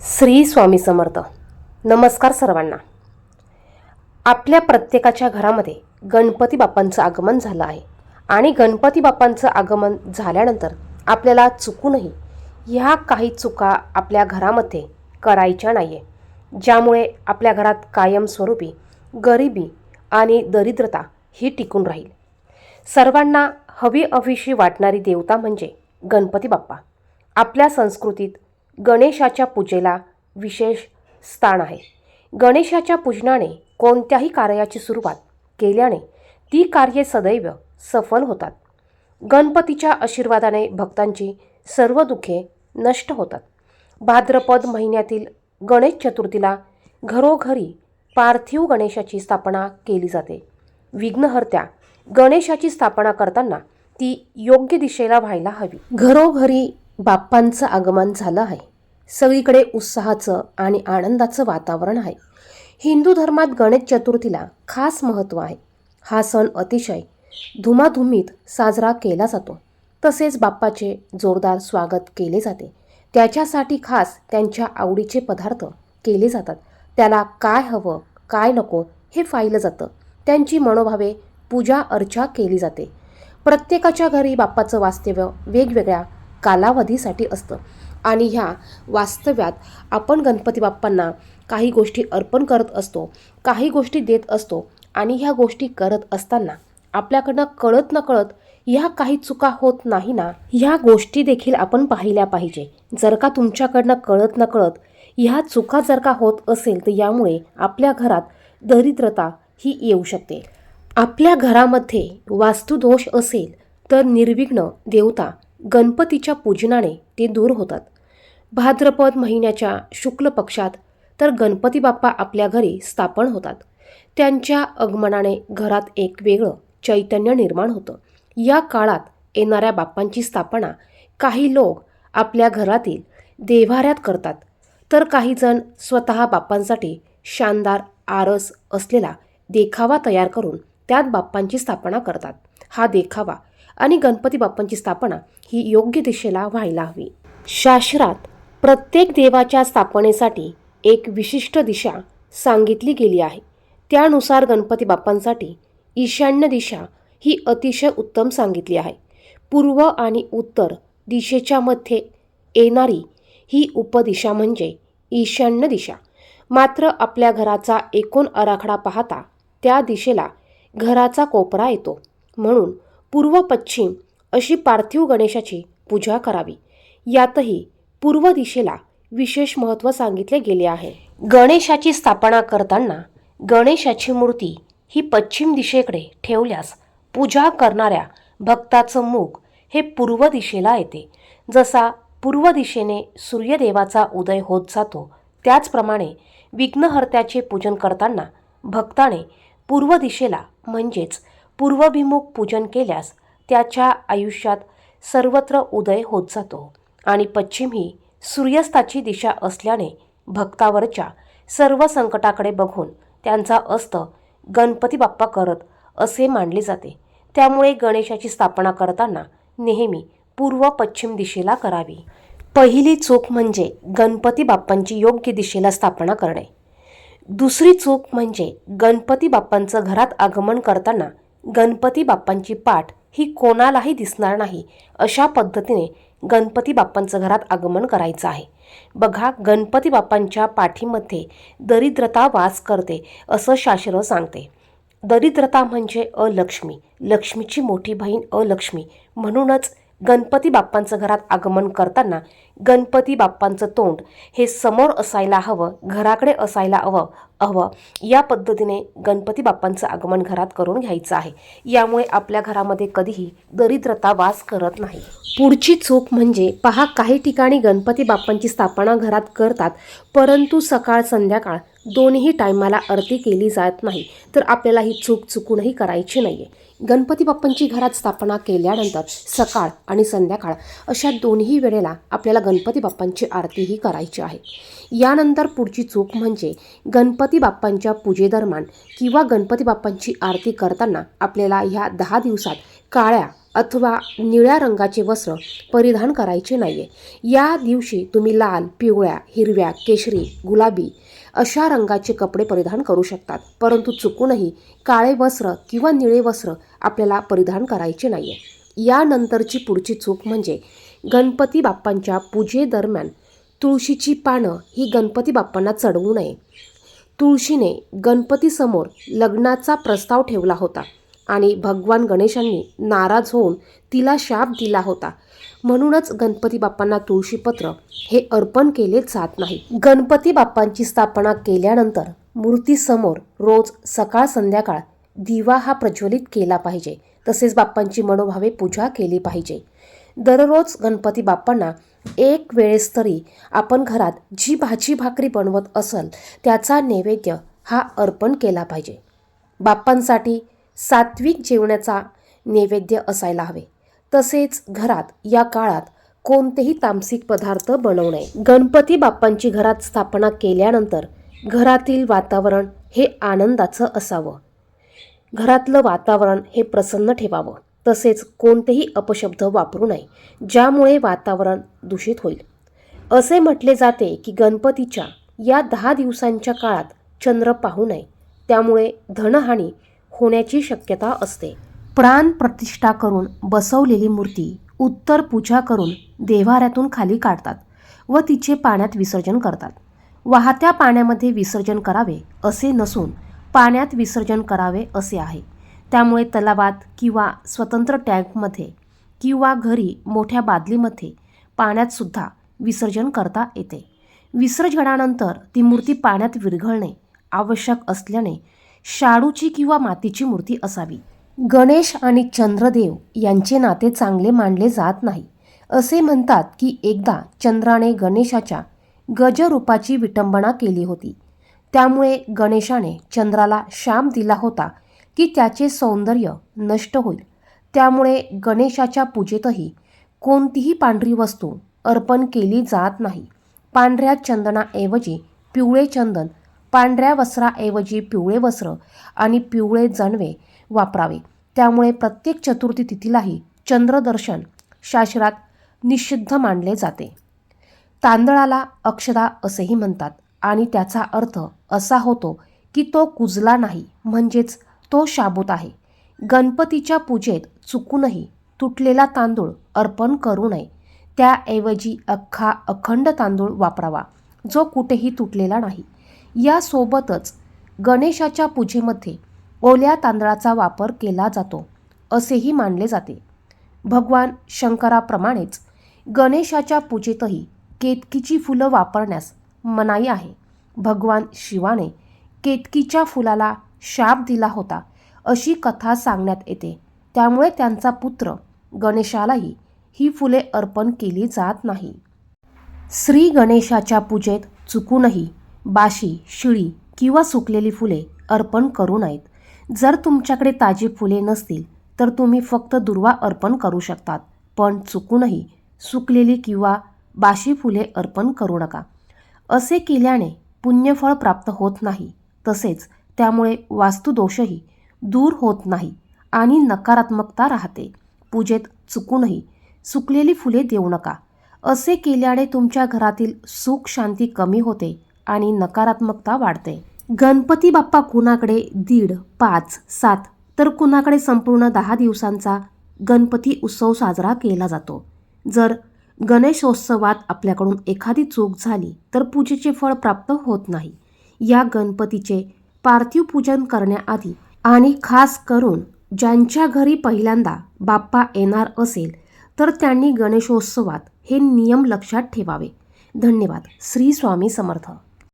श्री स्वामी समर्थ. नमस्कार सर्वांना. आपल्या प्रत्येकाच्या घरामध्ये गणपती बाप्पांचं आगमन झालं आहे. आणि गणपती बाप्पांचं आगमन झाल्यानंतर आपल्याला चुकूनही ह्या काही चुका आपल्या घरामध्ये करायच्या नाही आहे ज्यामुळे आपल्या घरात कायमस्वरूपी गरिबी आणि दरिद्रता ही टिकून राहील. सर्वांना हवी हवीशी वाटणारी देवता म्हणजे गणपती बाप्पा. आपल्या संस्कृतीत गणेशाच्या पूजेला विशेष स्थान आहे. गणेशाच्या पूजनाने कोणत्याही कार्याची सुरुवात केल्याने ती कार्ये सदैव सफल होतात. गणपतीच्या आशीर्वादाने भक्तांची सर्व दुःखे नष्ट होतात. भाद्रपद महिन्यातील गणेश चतुर्थीला घरोघरी पार्थिव गणेशाची स्थापना केली जाते. विघ्नहर्त्या गणेशाची स्थापना करताना ती योग्य दिशेला व्हायला हवी. घरोघरी बाप्पांचं आगमन झालं आहे. सगळीकडे उत्साहाचं आणि आनंदाचं वातावरण आहे. हिंदू धर्मात गणेश चतुर्थीला खास महत्त्व आहे. हा सण अतिशय धुमाधुमीत साजरा केला जातो. तसेच बाप्पाचे जोरदार स्वागत केले जाते. त्याच्यासाठी खास त्यांच्या आवडीचे पदार्थ केले जातात. त्याला काय हवं काय नको हे पाहिलं जातं. त्यांची मनोभावे पूजा अर्चा केली जाते. प्रत्येकाच्या घरी बाप्पाचं वास्तव्य वेगवेगळ्या कालावधीसाठी असतं. आणि ह्या वास्तव्यात आपण गणपती बाप्पांना काही गोष्टी अर्पण करत असतो काही गोष्टी देत असतो आणि ह्या गोष्टी करत असताना आपल्याकडनं कळत न कळत ह्या काही चुका होत नाही ना ह्या गोष्टी देखील आपण पाहिल्या पाहिजे. जर का तुमच्याकडनं कळत न कळत ह्या चुका जर का होत असेल तर यामुळे आपल्या घरात दरिद्रता ही येऊ शकते. आपल्या घरामध्ये वास्तुदोष असेल तर निर्विघ्न देवता गणपतीच्या पूजनाने ते दूर होतात. भाद्रपद महिन्याच्या शुक्ल पक्षात तर गणपती बाप्पा आपल्या घरी स्थापन होतात. त्यांच्या आगमनाने घरात एक वेगळं चैतन्य निर्माण होतं. या काळात येणाऱ्या बाप्पांची स्थापना काही लोक आपल्या घरातील देव्हाऱ्यात करतात. तर काही जण स्वतः बाप्पांसाठी शानदार आरस असलेला देखावा तयार करून त्यात बाप्पांची स्थापना करतात. हा देखावा आणि गणपती बाप्पांची स्थापना ही योग्य दिशेला व्हायला हवी. शास्त्रात प्रत्येक देवाच्या स्थापनेसाठी एक विशिष्ट दिशा सांगितली गेली आहे. त्यानुसार गणपती बाप्पांसाठी ईशान्य दिशा ही अतिशय उत्तम सांगितली आहे. पूर्व आणि उत्तर दिशेच्या मध्ये येणारी ही उपदिशा म्हणजे ईशान्य दिशा. मात्र आपल्या घराचा एकूण आराखडा पाहता त्या दिशेला घराचा कोपरा येतो. म्हणून पूर्व पश्चिम अशी पार्थिव गणेशाची पूजा करावी. यातही पूर्व दिशेला विशेष महत्त्व सांगितले गेले आहे. गणेशाची स्थापना करताना गणेशाची मूर्ती ही पश्चिम दिशेकडे ठेवल्यास पूजा करणाऱ्या भक्ताचं मुख हे पूर्व दिशेला येते. जसा पूर्व दिशेने सूर्यदेवाचा उदय होत जातो त्याचप्रमाणे विघ्नहर्त्याचे पूजन करताना भक्ताने पूर्व दिशेला म्हणजेच पूर्वभिमुख पूजन केल्यास त्याच्या आयुष्यात सर्वत्र उदय होत जातो आणि पश्चिम ही सूर्यास्ताची दिशा असल्याने भक्तावरच्या सर्व संकटाकडे बघून त्यांचा अस्त गणपती बाप्पा करत असे मानले जाते. त्यामुळे गणेशाची स्थापना करताना नेहमी पूर्व पश्चिम दिशेला करावी. पहिली चूक म्हणजे गणपती बाप्पांची योग्य दिशेला स्थापना करणे. दुसरी चूक म्हणजे गणपती बाप्पांचं घरात आगमन करताना गणपती बाप्पांची पाठ ही कोणालाही दिसणार नाही अशा पद्धतीने गणपती बाप्पांचं घरात आगमन करायचं आहे. बघा गणपती बाप्पांच्या पाठीमध्ये दरिद्रता वास करते असं शास्त्र सांगते. दरिद्रता म्हणजे अलक्ष्मी लक्ष्मीची मोठी बहीण अलक्ष्मी म्हणूनच गणपती बाप्पांचं घरात आगमन करताना गणपती बाप्पांचं तोंड हे समोर असायला हवं घराकडे असायला हवं हवं. या पद्धतीने गणपती बाप्पांचं आगमन घरात करून घ्यायचं आहे. यामुळे आपल्या घरामध्ये कधीही दरिद्रता वास करत नाही. पुढची चूक म्हणजे पहा काही ठिकाणी गणपती बाप्पांची स्थापना घरात करतात परंतु सकाळ संध्याकाळ दोन्ही टायमाला आरती केली जात नाही तर आपल्याला ही चूक चुकूनही करायची नाही आहे गणपती बाप्पांची घरात स्थापना केल्यानंतर सकाळ आणि संध्याकाळ अशा दोन्ही वेळेला आपल्याला गणपती बाप्पांची आरतीही करायची आहे. यानंतर पुढची चूक म्हणजे गणपती बाप्पांच्या पूजेदरम्यान किंवा गणपती बाप्पांची आरती करताना आपल्याला ह्या दहा दिवसात काळ्या अथवा निळ्या रंगाचे वस्त्र परिधान करायचे नाही आहे या दिवशी तुम्ही लाल पिवळ्या हिरव्या केशरी गुलाबी अशा रंगाचे कपडे परिधान करू शकतात. परंतु चुकूनही काळे वस्त्र किंवा निळे वस्त्र आपल्याला परिधान करायचे नाही आहे यानंतरची पुढची चूक म्हणजे गणपती बाप्पांच्या पूजेदरम्यान तुळशीची पानं ही गणपती बाप्पांना चढवू नये. तुळशीने गणपतीसमोर लग्नाचा प्रस्ताव ठेवला होता आणि भगवान गणेशांनी नाराज होऊन तिला शाप दिला होता. म्हणूनच गणपती बाप्पांना तुळशीपत्र हे अर्पण केले जात नाही. गणपती बाप्पांची स्थापना केल्यानंतर मूर्तीसमोर रोज सकाळ संध्याकाळ दिवा हा प्रज्वलित केला पाहिजे. तसेच बाप्पांची मनोभावे पूजा केली पाहिजे. दररोज गणपती बाप्पांना एक वेळेस तरी आपण घरात जी भाजी भाकरी बनवत असल त्याचा नैवेद्य हा अर्पण केला पाहिजे. बाप्पांसाठी सात्विक जेवणाचा नैवेद्य असायला हवे. तसेच घरात या काळात कोणतेही तामसिक पदार्थ बनवू नये गणपती बाप्पांची घरात स्थापना केल्यानंतर घरातील वातावरण हे आनंदाचं असावं. घरातलं वातावरण हे प्रसन्न ठेवावं. तसेच कोणतेही अपशब्द वापरू नये ज्यामुळे वातावरण दूषित होईल. असे म्हटले जाते की गणपतीच्या या दहा दिवसांच्या काळात चंद्र पाहू नये. त्यामुळे धनहानी होण्याची शक्यता असते. प्राण प्रतिष्ठा करून बसवलेली मूर्ती उत्तर पूजा करून देव्हाऱ्यातून खाली काढतात व तिचे पाण्यात विसर्जन करतात. वाहत्या पाण्यामध्ये विसर्जन करावे असे नसून पाण्यात विसर्जन करावे असे आहे. त्यामुळे तलावात किंवा स्वतंत्र टँकमध्ये किंवा घरी मोठ्या बादलीमध्ये पाण्यातसुद्धा विसर्जन करता येते. विसर्जनानंतर ती मूर्ती पाण्यात विरघळणे आवश्यक असल्याने शाडूची किंवा मातीची मूर्ती असावी. गणेश आणि चंद्रदेव यांचे नाते चांगले मानले जात नाही. असे म्हणतात की एकदा चंद्राने गणेशाच्या गजरूपाची विटंबना केली होती. त्यामुळे गणेशाने चंद्राला श्याम दिला होता की त्याचे सौंदर्य नष्ट होईल. त्यामुळे गणेशाच्या पूजेतही कोणतीही पांढरी वस्तू अर्पण केली जात नाही. पांढऱ्या चंदनाऐवजी पिवळे चंदन पांढऱ्या वस्त्राऐवजी पिवळे वस्त्र आणि पिवळे जनवे वापरावे. त्यामुळे प्रत्येक चतुर्थी तिथीलाही चंद्रदर्शन शास्त्रात निषिद्ध मानले जाते. तांदळाला अक्षदा असेही म्हणतात आणि त्याचा अर्थ असा होतो की तो कुजला नाही म्हणजेच तो शाबूत आहे. गणपतीच्या पूजेत चुकूनही तुटलेला तांदूळ अर्पण करू नये. त्याऐवजी अख्खा अखंड तांदूळ वापरावा जो कुठेही तुटलेला नाही. यासोबतच गणेशाच्या पूजेमध्ये ओल्या तांदळाचा वापर केला जातो असेही मानले जाते. भगवान शंकराप्रमाणेच गणेशाच्या पूजेतही केतकीची फुलं वापरण्यास मनाई आहे. भगवान शिवाने केतकीच्या फुलाला शाप दिला होता अशी कथा सांगण्यात येते. त्यामुळे त्यांचा पुत्र गणेशालाही ही फुले अर्पण केली जात नाही. श्री गणेशाच्या पूजेत चुकूनही बाशी शिळी किंवा सुकलेली फुले अर्पण करू नयेत. जर तुमच्याकडे ताजी फुले नसतील तर तुम्ही फक्त दुर्वा अर्पण करू शकतात पण चुकूनही सुकलेली किंवा बाशी फुले अर्पण करू नका. असे केल्याने पुण्यफळ प्राप्त होत नाही तसेच त्यामुळे वास्तुदोषही दूर होत नाही आणि नकारात्मकता राहते. पूजेत चुकूनही सुकलेली फुले देऊ नका. असे केल्याने तुमच्या घरातील सुख शांती कमी होते आणि नकारात्मकता वाढते. गणपती बाप्पा कुणाकडे दीड पाच सात तर कुणाकडे संपूर्ण दहा दिवसांचा गणपती उत्सव साजरा केला जातो. जर गणेशोत्सवात आपल्याकडून एखादी चूक झाली तर पूजेचे फळ प्राप्त होत नाही. या गणपतीचे पार्थिव पूजन करण्याआधी आणि खास करून ज्यांच्या घरी पहिल्यांदा बाप्पा येणार असेल तर त्यांनी गणेशोत्सवात हे नियम लक्षात ठेवावे. धन्यवाद. श्री स्वामी समर्थ.